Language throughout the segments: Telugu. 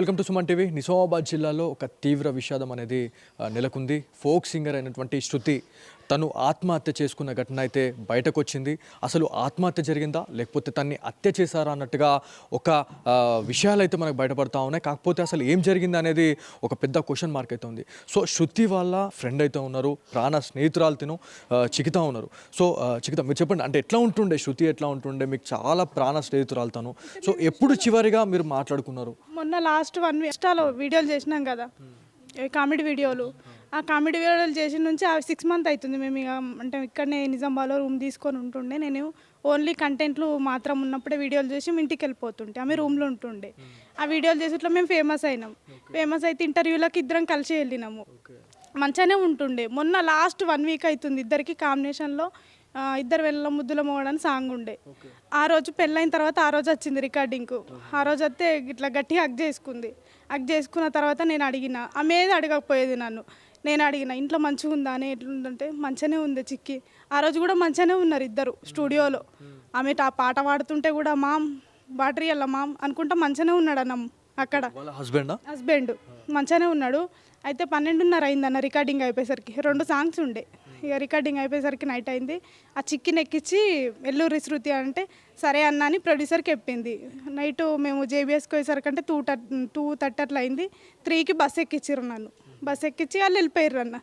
Welcome to Suman TV. Nizamabad జిల్లాలో ఒక తీవ్ర విషాదం అనేది నెలకొంది. ఫోక్ సింగర్ అయినటువంటి శృతి తను ఆత్మహత్య చేసుకున్న ఘటన అయితే బయటకు వచ్చింది అసలు ఆత్మహత్య జరిగిందా? లేకపోతే తన్ని హత్య చేశారా? అన్నట్టుగా ఒక విషయాలు అయితే మనకు బయటపడతా ఉన్నాయి. కాకపోతే అసలు ఏం జరిగింది అనేది ఒక పెద్ద క్వశ్చన్ మార్క్ అయితే ఉంది. సో శృతి వాళ్ళ ఫ్రెండ్ అయితే ఉన్నారు. ప్రాణ స్నేహితురాలు తిను చికిత ఉన్నారు. సో చికిత మీరు చెప్పండి. అంటే ఎట్లా ఉంటుండే? శృతి ఎట్లా ఉంటుండే? మీకు చాలా ప్రాణ స్నేహితురాలు తను. సో ఎప్పుడు చివరిగా మీరు మాట్లాడుకున్నారు? మొన్న లాస్ట్ వన్ వీక్ వీడియోలు చేసినాం కదా. కామెడీ వీడియోలు. ఆ కామెడీ వీడియోలు చేసిన నుంచి ఆ సిక్స్ మంత్ అవుతుంది మేము ఇక అంటే ఇక్కడనే నిజామాబాద్లో రూమ్ తీసుకొని ఉంటుండే. నేను ఓన్లీ కంటెంట్లు మాత్రం ఉన్నప్పుడే వీడియోలు చేసి ఇంటికి వెళ్ళిపోతుంటే ఆమె రూమ్లో ఉంటుండే. ఆ వీడియోలు చేసేట్లో మేము ఫేమస్ అయినాం. ఫేమస్ అయితే ఇంటర్వ్యూలకు ఇద్దరం కలిసి వెళ్ళినాము. మంచిగానే ఉంటుండే. మొన్న లాస్ట్ వన్ వీక్ అవుతుంది ఇద్దరికి కాంబినేషన్లో ఇద్దరు వెళ్ళ ముద్దుల మోగడానికి సాంగ్ ఉండే. ఆ రోజు పెళ్ళైన తర్వాత ఆ రోజు వచ్చింది రికార్డింగ్కు ఆ రోజు వస్తే ఇట్లా గట్టిగా హక్ చేసుకుంది. హక్ చేసుకున్న తర్వాత నేను అడిగిన ఆమె ఏది అడగకపోయేది నన్ను. నేను అడిగిన ఇంట్లో మంచిగా ఉందా? అని ఎట్లుందంటే మంచిగానే ఉంది చిక్కి. ఆ రోజు కూడా మంచిగానే ఉన్నారు ఇద్దరు స్టూడియోలో. ఆమె ఆ పాట పాడుతుంటే కూడా మామ్ బాటరీ అల్ల మామ్ అనుకుంటా మంచిగానే ఉన్నాడు అన్న అక్కడ. హస్బెండా? హస్బెండ్ మంచిగానే ఉన్నాడు. అయితే పన్నెండున్నర అయిందన్న రికార్డింగ్ అయిపోయేసరికి. రెండు సాంగ్స్ ఉండే. ఇక రికార్డింగ్ అయిపోయేసరికి నైట్ అయింది. ఆ చిక్కిని ఎక్కించి ఎల్లూరి శృతి అంటే సరే అన్న అని ప్రొడ్యూసర్కి చెప్పింది. నైట్ మేము జేబీఎస్కి పోయేసరికి అంటే టూ టూ థర్టీ అట్లా అయింది. త్రీకి బస్ ఎక్కించారు నన్ను. బస్ ఎక్కించి వాళ్ళు వెళ్ళిపోయారు అన్న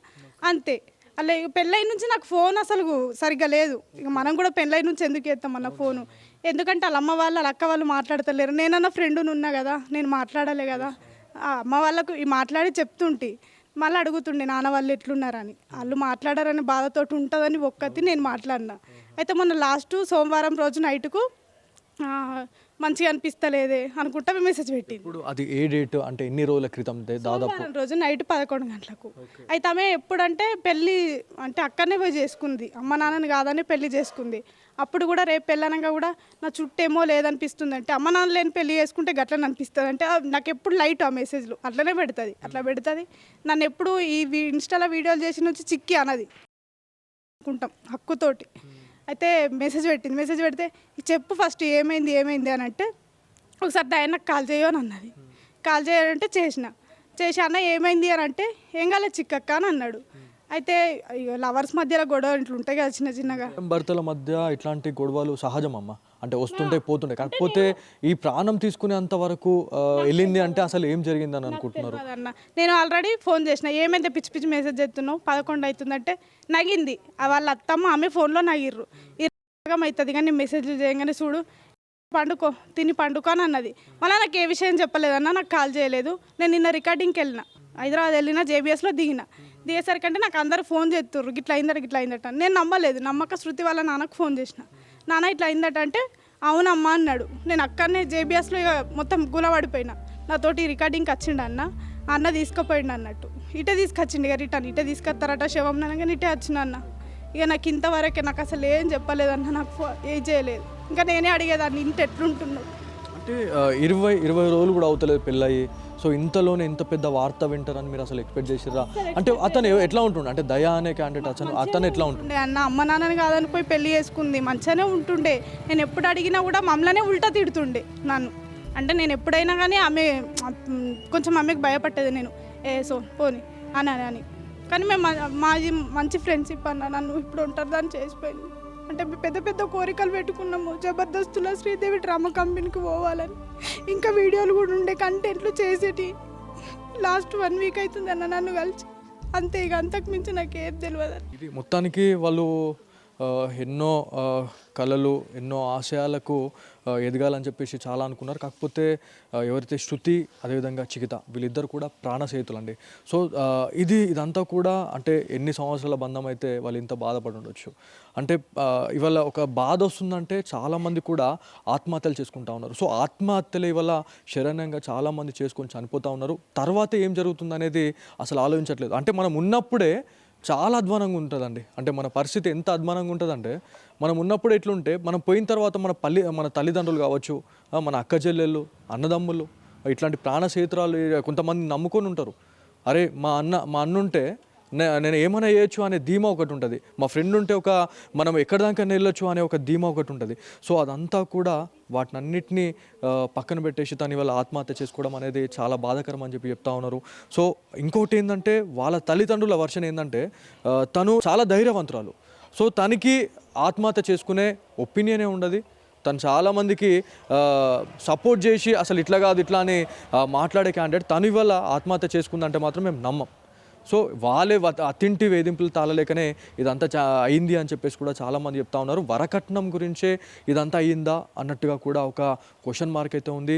అంతే. అలా ఇక పెళ్ళై నుంచి నాకు ఫోన్ అసలు సరిగ్గా లేదు. ఇక మనం కూడా పెళ్ళై నుంచి ఎందుకు చేస్తాం అన్న ఫోను. ఎందుకంటే వాళ్ళ అమ్మ వాళ్ళు వాళ్ళ అక్క వాళ్ళు మాట్లాడతలేరు. నేనన్న ఫ్రెండ్ని ఉన్నా కదా నేను మాట్లాడలే కదా. అమ్మ వాళ్ళకు మాట్లాడి చెప్తుంటే. మళ్ళీ అడుగుతుండే నాన్న వాళ్ళు ఎట్లున్నారని? వాళ్ళు మాట్లాడారని బాధతోటి ఉంటుందని ఒక్కతి నేను మాట్లాడినా. అయితే మొన్న లాస్ట్ సోమవారం రోజు నైట్కు మంచిగా అనిపిస్తలేదే అనుకుంటా మెసేజ్ పెట్టింది. ఇప్పుడు అది ఏ డేట్ అంటే ఎన్ని రోజుల క్రితం? దాదాపు సోమవారం రోజు నైట్ పదకొండు గంటలకు. అయితే ఆమె ఎప్పుడంటే పెళ్ళి అంటే అక్కడనే పోయి చేసుకుంది. అమ్మ నాన్నని కాదని పెళ్ళి చేసుకుంది. అప్పుడు కూడా రేపు పెళ్ళనగా కూడా నా చుట్టేమో లేదనిపిస్తుంది అంటే అమ్మ నాన్న లేని పెళ్ళి చేసుకుంటే గట్లనే అనిపిస్తుంది అంటే ఆ నాకు ఎప్పుడు లైట్ ఆ మెసేజ్లు అట్లనే పెడుతుంది. అట్లా పెడుతుంది. నన్ను ఎప్పుడు ఈ వీ- ఇన్స్టాలో వీడియోలు చేసి నుంచి చిక్కి అన్నది. అనుకుంటాం హక్కుతోటి అయితే మెసేజ్ పెట్టింది. మెసేజ్ పెడితే చెప్పు ఫస్ట్ ఏమైంది ఏమైంది అని అంటే ఒకసారి దయ నాకు కాల్ చేయు అని అన్నది. కాల్ చేయాలంటే చేసిన. చేసి అన్న ఏమైంది అని అంటే ఏం కాలేదు చిక్కక్క అని అన్నాడు. అయితే లవర్స్ మధ్యలో గొడవ ఇట్లా ఉంటాయి కదా చిన్న చిన్నగా. భర్తల మధ్య ఇట్లాంటి గొడవలు సహజం అమ్మ అంటే వస్తుంటే పోతుంటే కాకపోతే ఈ ప్రాణం తీసుకునేంత వరకు వెళ్ళింది అంటే అసలు ఏం జరిగిందని అనుకుంటున్నారు? నేను ఆల్రెడీ ఫోన్ చేసిన. ఏమైంది పిచ్చి పిచ్చి మెసేజ్ చేస్తున్నావు? పదకొండు అవుతుందంటే నగింది. వాళ్ళ అత్తమ్మ ఆమె ఫోన్లో నగిర్రు. ఇరగం అవుతుంది కానీ మెసేజ్లు చేయగానే చూడు పండుకో తిని పండుకో అని అన్నది. మళ్ళీ నాకు ఏ విషయం చెప్పలేదన్న నాకు కాల్ చేయలేదు. నేను నిన్న రికార్డింగ్కి వెళ్ళిన. హైదరాబాద్ వెళ్ళిన జేబీఎస్లో దిగిన. దిగేసరికంటే నాకు అందరు ఫోన్ చేస్తుర్రు. గిట్లా అయిందట గిట్లా అయిందట. నేను నమ్మలేదు. నమ్మక శృతి వాళ్ళ నాన్నకు ఫోన్ చేసిన. నాన్న ఇట్లా అయిందట అంటే అవునమ్మా అన్నాడు. నేను అక్కడనే జేబీఎస్లో ఇక మొత్తం గులబడిపోయినా నాతోటి రికార్డింగ్కి వచ్చిండు అన్న. అన్న తీసుకుపోయిండు అన్నట్టు. ఇటే తీసుకొచ్చిండు ఇక రిటర్న్. ఇటే తీసుకొస్తారట శవం అనగానే ఇటే వచ్చిన అన్న. ఇక నాకు ఇంతవరకే నాకు అసలు ఏం చెప్పలేదన్న నాకు ఫో- ఏం చేయలేదు. ఇంకా నేనే అడిగేదాన్ని ఇంత ఎట్లుంటున్నావు? అంటే ఇరవై ఇరవై రోజులు కూడా అవుతలేదు పెళ్ళయి. సో ఇంతలోనే ఇంత పెద్ద వార్త వింటారని మీరు అసలు ఎక్స్పెక్ట్ చేసిర్రా? అంటే అతను ఎట్లా ఉంటుండే? అంటే దయా అనే క్యాండిడేట్ అతను అతను ఎట్లా ఉంటుండే అన్న అమ్మ నాన్నని కాదని పోయి పెళ్ళి చేసుకుంది మంచిగానే ఉంటుండే. నేను ఎప్పుడు అడిగినా కూడా మమ్మల్నే ఉల్టా తిడుతుండే నన్ను. అంటే నేను ఎప్పుడైనా కానీ ఆమె కొంచెం ఆమెకు భయపట్టేది నేను. ఏ సో పోని అని అని అని. కానీ మేము మ- మాది మంచి ఫ్రెండ్షిప్ అన్న నన్ను ఇప్పుడు ఉంటారు దాన్ని చేసిపోయింది. అంటే పెద్ద పెద్ద కోరికలు పెట్టుకున్నాము. జబర్దస్తులో శ్రీదేవి డ్రామా కంపెనీకి పోవాలని. ఇంకా వీడియోలు కూడా ఉండే కంటెంట్లు చేసేటి. లాస్ట్ వన్ వీక్ అవుతుంది అన్న నన్ను కలిసి. అంతే ఇక అంతకు మించి నాకు ఏం తెలియదు ఇది మొత్తానికి వాళ్ళు ఎన్నో కళలు ఎన్నో ఆశయాలకు ఎదగాలని చెప్పేసి చాలా అనుకున్నారు. కాకపోతే ఎవరైతే శృతి అదేవిధంగా చికిత వీళ్ళిద్దరు కూడా ప్రాణసేతులు అండి సో ఇది ఇదంతా కూడా అంటే ఎన్ని సంవత్సరాల బంధం అయితే వాళ్ళు ఇంత బాధపడి ఉండొచ్చు. అంటే ఇవాళ ఒక బాధ వస్తుందంటే చాలామంది కూడా ఆత్మహత్యలు చేసుకుంటా ఉన్నారు. సో ఆత్మహత్యలు ఇవాళ శరణ్యంగా చాలామంది చేసుకొని చనిపోతూ ఉన్నారు. తర్వాత ఏం జరుగుతుంది అనేది అసలు ఆలోచించట్లేదు. అంటే మనం ఉన్నప్పుడే చాలా అధ్వానంగా ఉంటుందండి. అంటే మన పరిస్థితి ఎంత అధ్వానంగా ఉంటుందంటే మనం ఉన్నప్పుడు ఎట్లుంటే మనం పోయిన తర్వాత మన పల్లి మన తల్లిదండ్రులు కావచ్చు మన అక్క చెల్లెళ్ళు అన్నదమ్ములు ఇట్లాంటి ప్రాణ కొంతమంది నమ్ముకొని ఉంటారు. అరే మా అన్న మా అన్న ఉంటే నే- నేను ఏమైనా చేయొచ్చు అనే ధీమా ఒకటి ఉంటుంది. మా ఫ్రెండ్ ఉంటే ఒక మనం ఎక్కడి దాకా వెళ్ళొచ్చు అనే ఒక ధీమా ఒకటి ఉంటుంది. సో అదంతా కూడా వాటిని అన్నిటినీ పక్కన పెట్టేసి తను ఇవాళ ఆత్మహత్య చేసుకోవడం అనేది చాలా బాధాకరం అని చెప్పి చెప్తా ఉన్నారు. సో ఇంకొకటి ఏంటంటే వాళ్ళ తల్లిదండ్రుల వర్షన్ ఏంటంటే తను చాలా ధైర్యవంతురాలు. సో తనకి ఆత్మహత్య చేసుకునే ఒపీనియనే ఉండదు. తను చాలామందికి సపోర్ట్ చేసి అసలు ఇట్లా కాదు ఇట్లా అని మాట్లాడే క్యాండిడేట్ తను ఇవాళ ఆత్మహత్య చేసుకుందంటే మాత్రం మేము నమ్మం. సో వాళ్ళే అతింటి వేధింపులు తాళలేకనే ఇదంతా చా అయింది అని చెప్పేసి కూడా చాలామంది చెప్తా ఉన్నారు. వరకట్నం గురించే ఇదంతా అయ్యిందా అన్నట్టుగా కూడా ఒక క్వశ్చన్ మార్క్ అయితే ఉంది.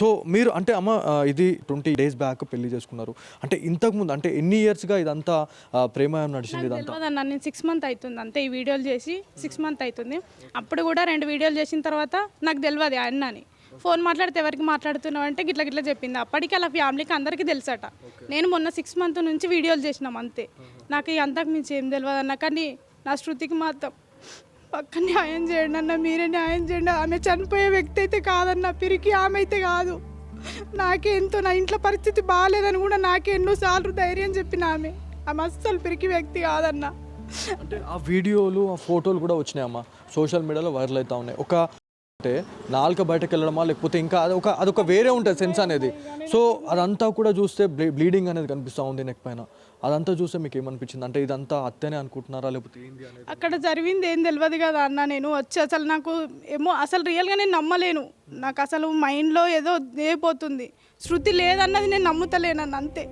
సో మీరు అంటే అమ్మ ఇది ట్వంటీ డేస్ బ్యాక్ పెళ్ళి చేసుకున్నారు. అంటే ఇంతకుముందు అంటే ఎన్ని ఇయర్స్గా ఇదంతా ఆ, ప్రేమాయం నడిచింది ఇదంతా? నేను సిక్స్ మంత్ అవుతుంది అంతే ఈ వీడియోలు చేసి సిక్స్ మంత్ అవుతుంది అప్పుడు కూడా రెండు వీడియోలు చేసిన తర్వాత నాకు తెలియదు ఆ అన్న అని ఫోన్ మాట్లాడితే ఎవరికి మాట్లాడుతున్నావు అంటే గిట్ల గిట్ల చెప్పింది. అప్పటికి అలా ఫ్యామిలీకి అందరికీ తెలుసట. నేను మొన్న సిక్స్ మంత్ నుంచి వీడియోలు చేసినాం అంతే. నాకు అంతకు మించి ఏం తెలియదు అన్న కానీ నా శృతికి మాత్రం పక్క న్యాయం చేయండి అన్న మీరే న్యాయం చేయండి. ఆమె చనిపోయే వ్యక్తి అయితే కాదన్న పిరికి ఆమె అయితే కాదు. నాకే ఎంతో నా ఇంట్లో పరిస్థితి బాగాలేదని కూడా నాకే ఎన్నోసార్లు ధైర్యం చెప్పిన ఆమె. ఆమె అస్సలు పిరికి వ్యక్తి కాదన్న. అంటే ఆ వీడియోలు ఆ ఫోటోలు కూడా వచ్చినాయమ్మా. సోషల్ మీడియాలో వైరల్ అవుతా ఉన్నాయి. ఒక ఉంటే నాలుక బయటకు వెళ్ళడమా లేకపోతే ఇంకా అదొక అదొక వేరే ఉంటుంది సెన్స్ అనేది. సో అదంతా కూడా చూస్తే బ్లీడింగ్ అనేది కనిపిస్తూ ఉంది నెక్ పైన. అదంతా చూస్తే మీకు ఏమనిపించింది? అంటే ఇదంతా అత్తనే అనుకుంటున్నారా లేకపోతే ఏంది అనేది? అక్కడ జరిగింది ఏం తెలియదు కదా అన్న నేను వచ్చి అసలు నాకు ఏమో అసలు రియల్గా నేను నమ్మలేను. నాకు అసలు మైండ్లో ఏదో పోతుంది శృతి లేదన్నది నేను నమ్ముతలేనన్న అంతే.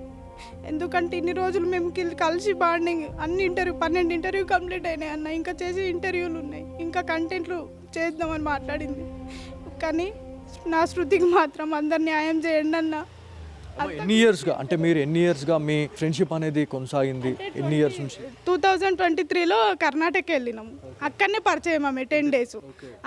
ఎందుకంటే ఇన్ని రోజులు మేము కలిసి బాండింగ్ అన్ని ఇంటర్వ్యూ పన్నెండు ఇంటర్వ్యూ కంప్లీట్ అయినాయి అన్న. ఇంకా చేసే ఇంటర్వ్యూలు ఉన్నాయి. ఇంకా కంటెంట్లు చేద్దామని మాట్లాడింది. కానీ నా శృతికి మాత్రం అందరు న్యాయం చేయండి అన్న. ఎన్ని ఇయర్స్గా అంటే మీరు ఎన్ని ఇయర్స్గా మీ ఫ్రెండ్షిప్ అనేది కొనసాగింది? ఎన్ని ఇయర్స్ నుంచి? టూ థౌజండ్ ట్వంటీ త్రీలో కర్ణాటక వెళ్ళినాము. అక్కడనే పరిచయం ఆమె టెన్ డేస్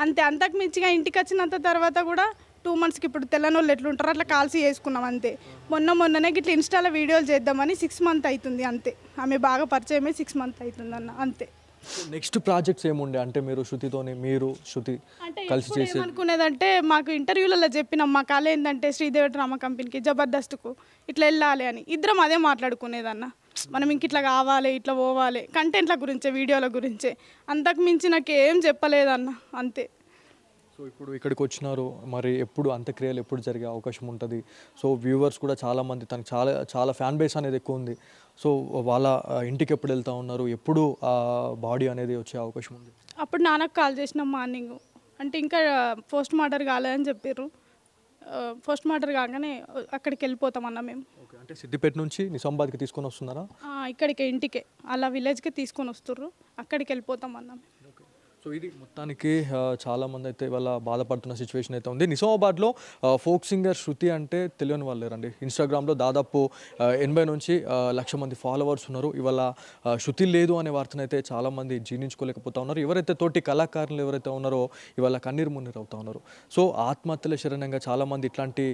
అంతే అంతకు మించిగా ఇంటికి వచ్చినంత తర్వాత కూడా టూ మంత్స్కి ఇప్పుడు తెల్లని వాళ్ళు ఎట్లుంటారో అట్లా కాల్సి చేసుకున్నాం అంతే. మొన్న మొన్ననే ఇట్లా ఇన్స్టాలో వీడియోలు చేద్దామని సిక్స్ మంత్ అవుతుంది అంతే. ఆమె బాగా పరిచయమే సిక్స్ మంత్ అవుతుంది అన్న అంతే. నెక్స్ట్ ప్రాజెక్ట్స్ ఏముండే? అంటే మీరు శృతితోని మీరు శృతి కలిసి ఎప్పుడు ఏమనుకునేదంటే మాకు ఇంటర్వ్యూలలో చెప్పినాం మా కాలే ఏంటంటే శ్రీదేవి డ్రామా కంపెనీకి జబర్దస్త్కు ఇట్లా వెళ్ళాలి అని. ఇద్దరం అదే మాట్లాడుకునేదన్న. మనం ఇంక ఇట్లా కావాలి ఇట్లా పోవాలి కంటెంట్ల గురించే వీడియోల గురించే. అంతకు మించి నాకు ఏం చెప్పలేదన్న అంతే. సో ఇప్పుడు ఇక్కడికి వచ్చినారు మరి ఎప్పుడు అంత్యక్రియలు ఎప్పుడు జరిగే అవకాశం ఉంటుంది. సో వ్యూవర్స్ కూడా చాలామంది తనకు చాలా చాలా ఫ్యాన్ బేస్ అనేది ఎక్కువ ఉంది. సో వాళ్ళ ఇంటికి ఎప్పుడు వెళ్తా ఉన్నారు ఎప్పుడు ఆ బాడీ అనేది వచ్చే అవకాశం ఉంది? అప్పుడు నాన్నకు కాల్ చేసినాం మార్నింగ్. అంటే ఇంకా పోస్ట్ మార్టర్ కాలేదని చెప్పారు పోస్ట్ మార్టర్ కాగానే అక్కడికి వెళ్ళిపోతామన్న మేము. అంటే సిద్దిపేట నుంచి నిజామాబాద్కి తీసుకొని వస్తున్నారా? ఇక్కడికే ఇంటికే. అలా విలేజ్కి తీసుకొని వస్తుర్రు. అక్కడికి వెళ్ళిపోతామన్న మేము. సో ఇది మొత్తానికి చాలామంది అయితే ఇవాళ బాధపడుతున్న సిచ్యువేషన్ అయితే ఉంది. నిజామాబాద్లో ఫోక్ సింగర్ శృతి అంటే తెలియని వాళ్ళు లేరండి. ఇన్స్టాగ్రామ్లో దాదాపు ఎనభై నుంచి లక్ష మంది ఫాలోవర్స్ ఉన్నారు. ఇవాళ శృతి లేదు అనే వార్తను అయితే చాలామంది జీర్ణించుకోలేకపోతా ఉన్నారు. ఎవరైతే తోటి కళాకారులు ఎవరైతే ఉన్నారో ఇవాళ కన్నీరు మున్నీరు అవుతా ఉన్నారు. సో ఆత్మహత్యల శరణంగా చాలామంది ఇట్లాంటి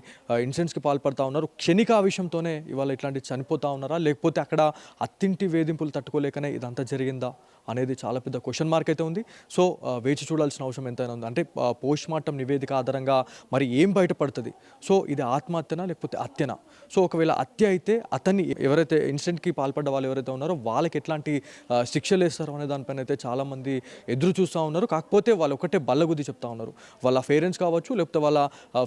ఇన్సిడెంట్స్కి పాల్పడతా ఉన్నారు. క్షణిక ఆవేశంతోనే ఇవాళ ఇట్లాంటి చనిపోతా ఉన్నారా? లేకపోతే అక్కడ అత్తింటి వేధింపులు తట్టుకోలేకనే ఇదంతా జరిగిందా? అనేది చాలా పెద్ద క్వశ్చన్ మార్క్ అయితే ఉంది. సో సో వేచి చూడాల్సిన అవసరం ఎంతైనా ఉంది. అంటే పోస్ట్ మార్టం నివేదిక ఆధారంగా మరి ఏం బయటపడుతుంది? సో ఇది ఆత్మహత్యనా లేకపోతే హత్యనా? సో ఒకవేళ హత్య అయితే అతన్ని ఎవరైతే ఇన్సిడెంట్కి పాల్పడ్డ వాళ్ళు ఎవరైతే ఉన్నారో వాళ్ళకి ఎట్లాంటి శిక్షలు వేస్తారు అనే దానిపైన అయితే చాలామంది ఎదురు చూస్తూ ఉన్నారు. కాకపోతే వాళ్ళు ఒకటే బల్లగుద్ది చెప్తా ఉన్నారు. వాళ్ళ పేరెంట్స్ కావచ్చు లేకపోతే వాళ్ళ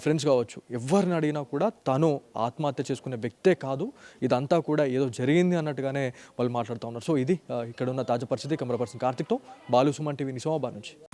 ఫ్రెండ్స్ కావచ్చు. ఎవరిని అడిగినా కూడా తను ఆత్మహత్య చేసుకునే వ్యక్తే కాదు. ఇదంతా కూడా ఏదో జరిగింది అన్నట్టుగానే వాళ్ళు మాట్లాడుతూ ఉన్నారు. సో ఇది ఇక్కడ ఉన్న తాజా పరిస్థితి. కెమెరా పర్సన్ కార్తిక్తో బాలు సుమన్ టీవీ నుంచి